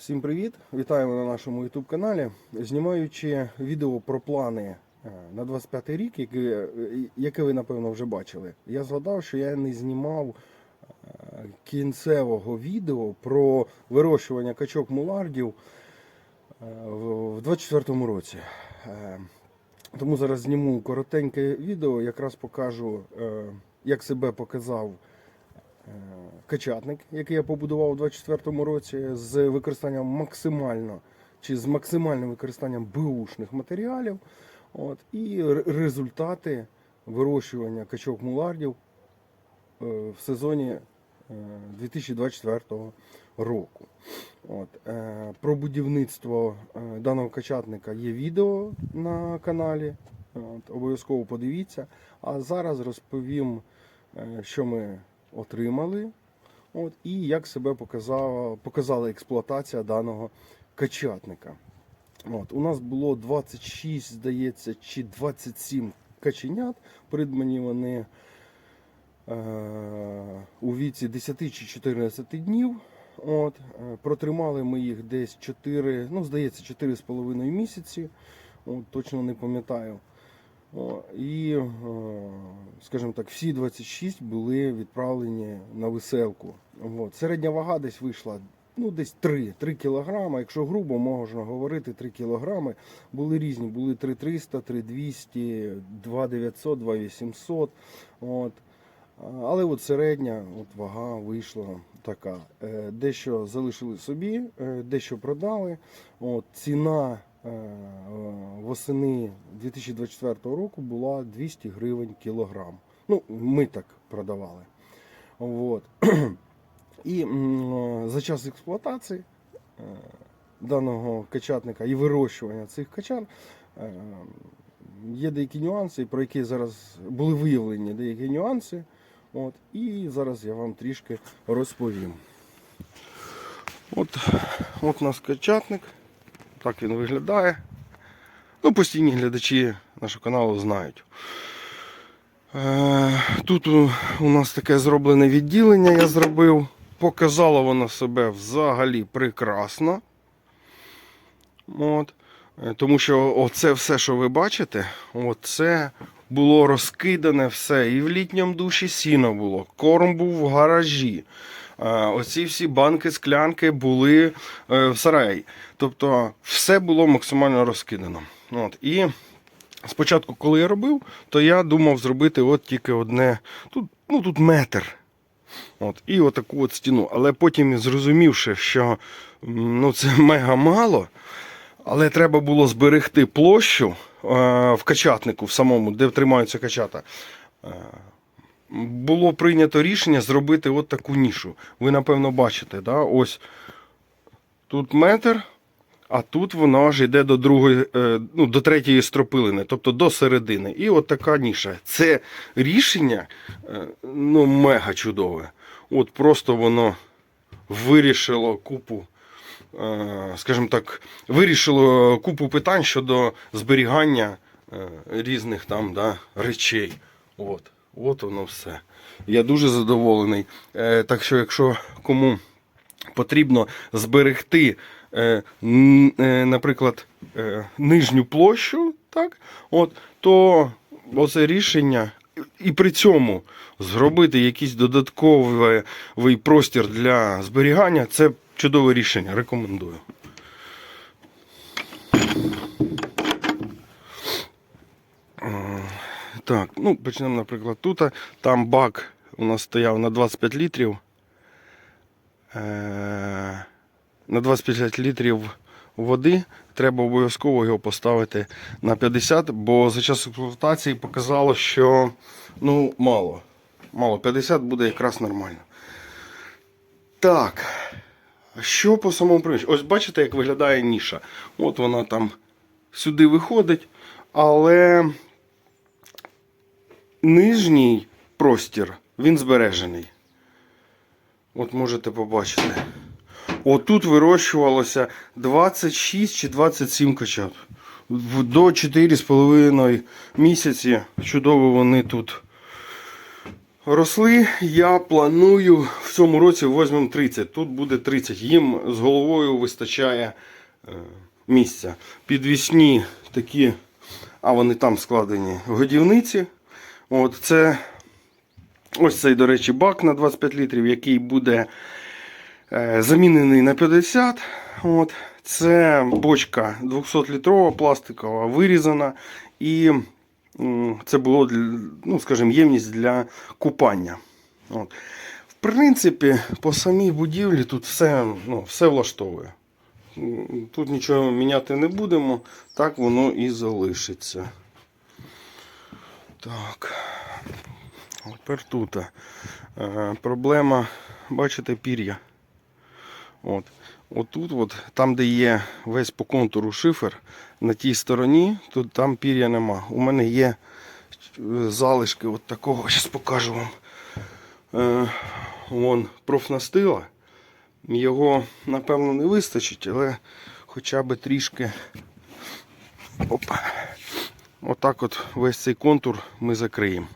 Всім привіт! Вітаємо на нашому YouTube каналі. Знімаючи відео про плани е, на 25 рік, яке, яке ви напевно вже бачили, я згадав, що я не знімав е, кінцевого відео про вирощування качок мулардів е, в в 24 році. Тому зараз зніму коротеньке відео, якраз покажу, як себе показав качатник, який я побудував у 24-му році, з використанням максимально чи з максимальним використанням беушних матеріалів. От, і результати вирощування качок мулардів е, в сезоні е, 2024 року. От, е, про будівництво е, даного качатника є відео на каналі. Обов'язково подивіться. А зараз розповім, е, що ми отримали, от, і як себе показала, показала експлуатація даного качатника. От, у нас було 26, здається, чи 27 каченят. Придбані вони е, у віці 10 чи 14 днів. От, е, протримали ми їх десь 4, ну, здається, 4,5 місяці. От, точно не пам'ятаю. І, скажімо так, всі 26 були відправлені на веселку. От. Середня вага десь вийшла ну, десь 3, 3 кілограми. Якщо грубо можна говорити, 3 кілограми. Були різні, були 3300, 3200, 2900, 2800. От. Але от середня от вага вийшла така. Е, Дещо залишили собі, е, дещо продали. От, ціна восени 2024 року була 200 гривень кілограм. Ну, ми так продавали. От. І за час експлуатації е, даного качатника і вирощування цих качан е, є деякі нюанси, про які зараз були виявлені деякі нюанси. От, і зараз я вам трішки розповім. От, от у нас качатник. Так він виглядає. Ну, постійні глядачі нашого каналу знають. Е, Тут у нас таке зроблене відділення я зробив. Показало воно себе взагалі прекрасно. От. Е, Тому що оце все, що ви бачите, оце було розкидане все. І в літньому душі сіно було, корм був в гаражі. Е, Оці всі банки, склянки були е, в сараї. Тобто все було максимально розкидано. От. І спочатку, коли я робив, то я думав зробити от тільки одне. Тут, ну, тут метр. От, і отаку от стіну. Але потім зрозумівши, що ну, це мега мало, але треба було зберегти площу е, в качатнику, в самому, де тримаються качата. Було прийнято рішення зробити от таку нішу. Ви, напевно, бачите, да? ось тут метр, а тут воно аж йде до другої, е, ну, до третьої стропилини, тобто до середини. І от така ніша. Це рішення е, ну, мега чудове. От просто воно вирішило купу, е, скажімо так, вирішило купу питань щодо зберігання різних там да, речей. От, от воно все. Я дуже задоволений. Е, Так що, якщо кому потрібно зберегти, е, е, наприклад, е, нижню площу, так, от, то оце рішення. І при цьому зробити якийсь додатковий простір для зберігання це чудове рішення. Рекомендую. Так, ну почнемо, наприклад, тут. Там бак у нас стояв на 25 літрів. Е, на 25 літрів води треба обов'язково його поставити на 50, бо за час експлуатації показало, що ну, мало. Мало, 50 буде якраз нормально. Так. Що по самому приміщенню? Ось бачите, як виглядає ніша. От вона там сюди виходить, але нижній простір він збережений. От можете побачити. Отут вирощувалося 26 чи 27 качат. До 4,5 місяці чудово вони тут Росли я планую в цьому році візьмемо 30. Тут буде 30. Їм з головою вистачає е, місця. Підвісні такі, а вони там складені годівниці. От це ось цей, до речі, бак на 25 літрів, який буде е, замінений на 50. От. Це бочка 200-літрова, пластикова, вирізана. І це було ну, скажімо, ємність для купання. От. В принципі, по самій будівлі тут все, ну, все влаштовує. Тут нічого міняти не будемо, так воно і залишиться. Так. Тепер тут. Е, проблема, бачите, пір'я. От. Отут, от, там, де є весь по контуру шифер, на тій стороні, тут там пір'я нема. У мене є е, залишки от такого, зараз покажу вам. Е, вон профнастила. Його, напевно, не вистачить, але хоча б трішки. Опа. Отак от весь цей контур ми закриємо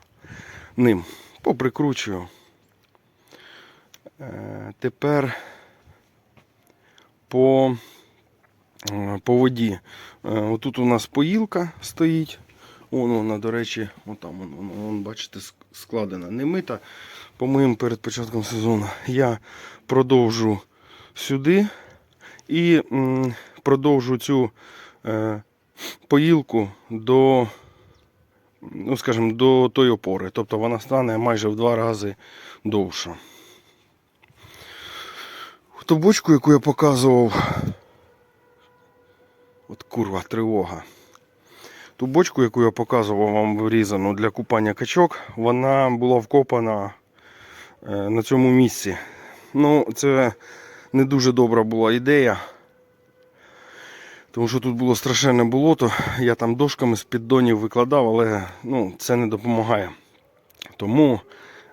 ним. Поприкручую. Е, тепер по, е, по воді. Е, Отут у нас поїлка стоїть. Вон вона, до речі, отам, вон, вон, бачите, складена. Не мита. По-моєму, перед початком сезону я продовжу сюди і продовжу цю поїлку до, ну, скажімо, до тої опори. Тобто вона стане майже в два рази довша. Ту бочку, яку я показував. От курва, тривога. Ту бочку, яку я показував вам врізану для купання качок, вона була вкопана е, на цьому місці. Ну, це не дуже добра була ідея. Тому що тут було страшенне болото. Я там дошками з піддонів викладав, але ну, це не допомагає. Тому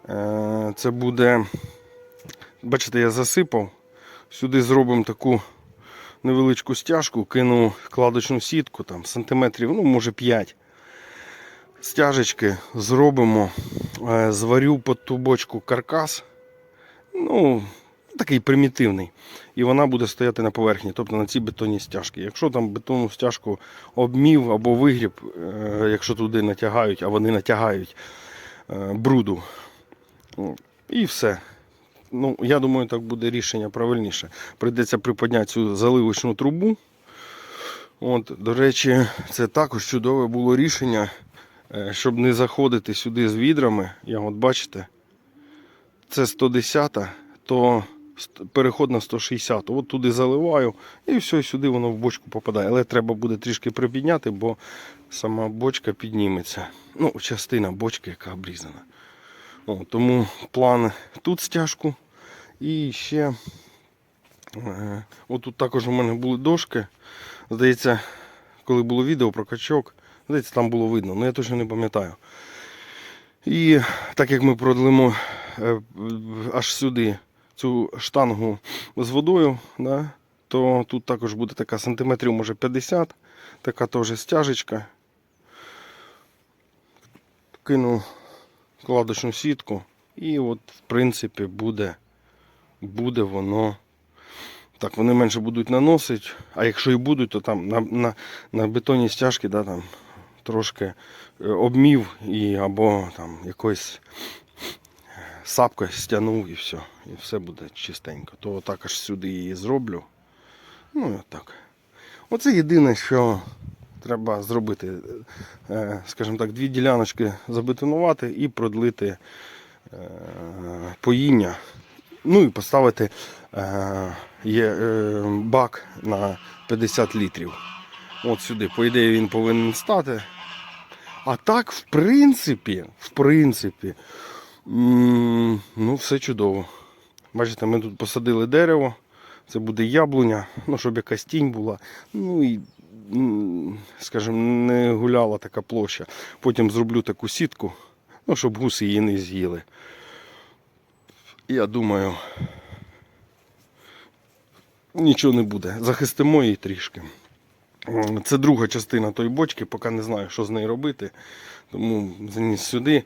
е, це буде. Бачите, я засипав. Сюди зробимо таку невеличку стяжку, кину кладочну сітку, там сантиметрів, ну, може 5. Стяжечки зробимо, е, зварю під ту бочку каркас. Ну, такий примітивний. І вона буде стояти на поверхні, тобто на цій бетонній стяжці. Якщо там бетонну стяжку обмів або вигріб, е, якщо туди натягають, а вони натягають е, бруду. І все. Ну, я думаю, так буде рішення правильніше. Прийдеться приподняти цю заливочну трубу. От, до речі, це також чудове було рішення, е, щоб не заходити сюди з відрами. Я от бачите, це 110, то переход на 160. От туди заливаю і все, сюди воно в бочку попадає. Але треба буде трішки припідняти, бо сама бочка підніметься. Ну, частина бочки, яка обрізана. О, тому план тут стяжку. І ще е, отут також у мене були дошки. Здається, коли було відео про качок, здається, там було видно, але я точно не пам'ятаю. І так як ми продлимо е, аж сюди цю штангу з водою, да, то тут також буде така сантиметрів, може 50, така теж стяжечка. Кину кладочну сітку. І от, в принципі, буде, буде воно. Так, вони менше будуть наносити, а якщо і будуть, то там на, на, на бетонні стяжки да, там, трошки е, обмів і або там якоюсь сапкою стягнув і все. І все буде чистенько. То так аж сюди її зроблю. Ну і отак. Оце єдине, що треба зробити. Е, Скажімо так, дві діляночки забетонувати і продлити е, поїння. Ну і поставити е, бак на 50 літрів. От сюди, по ідеї, він повинен стати. А так, в принципі, в принципі, ну, все чудово. Бачите, ми тут посадили дерево, це буде яблуня, ну, щоб якась тінь була. Ну і, скажімо, не гуляла така площа. Потім зроблю таку сітку, ну, щоб гуси її не з'їли. Я думаю, нічого не буде. Захистимо її трішки. Це друга частина тої бочки, поки не знаю, що з нею робити. Тому заніс сюди.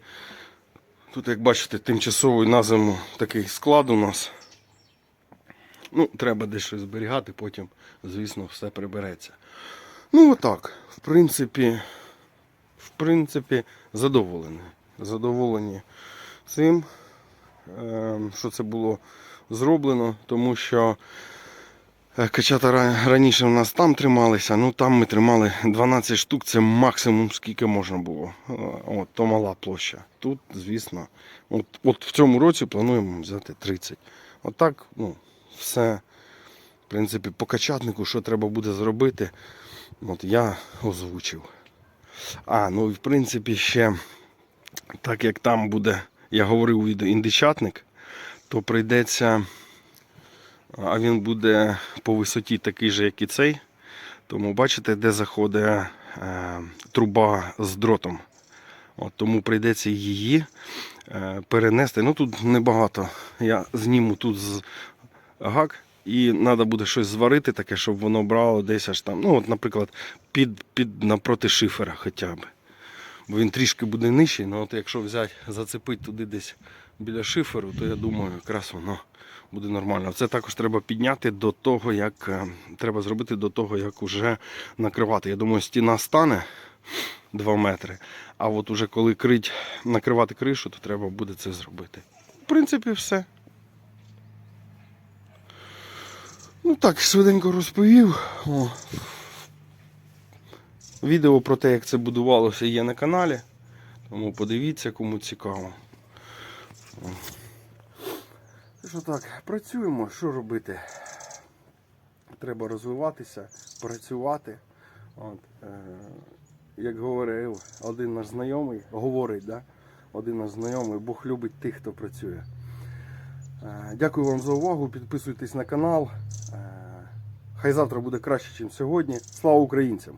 Тут, як бачите, тимчасовий на зиму такий склад у нас. Ну, треба дещо зберігати, потім, звісно, все прибереться. Ну, отак. В принципі, в принципі, задоволені. Задоволені цим, е, що це було зроблено, тому що качата раніше у нас там трималися, ну там ми тримали 12 штук, це максимум скільки можна було. Е, От, то мала площа. Тут, звісно, от, от в цьому році плануємо взяти 30. Отак, ну, все, в принципі, по качатнику, що треба буде зробити, от я озвучив. А, ну і в принципі ще, так як там буде, я говорив у відео індичатник, то прийдеться, а він буде по висоті такий же, як і цей. Тому бачите, де заходить е, труба з дротом. От, тому прийдеться її е, перенести. Ну тут небагато. Я зніму тут з гак. І треба буде щось зварити таке, щоб воно брало десь аж там. Ну, от, наприклад, під, під напроти шифера хоча б. Бо він трішки буде нижчий, але от якщо взяти, зацепити туди десь біля шиферу, то я думаю, якраз воно буде нормально. Це також треба підняти до того, як е, треба зробити до того, як уже накривати. Я думаю, стіна стане 2 метри. А от уже коли крить, накривати кришу, то треба буде це зробити. В принципі, все. Ну так, швиденько розповів. О. Відео про те, як це будувалося, є на каналі. Тому подивіться, кому цікаво. Що так, працюємо, що робити? Треба розвиватися, працювати. От, е, як говорив один наш знайомий, говорить, да? один наш знайомий, Бог любить тих, хто працює. Е, Дякую вам за увагу. Підписуйтесь на канал. Е, Хай завтра буде краще, ніж сьогодні. Слава українцям!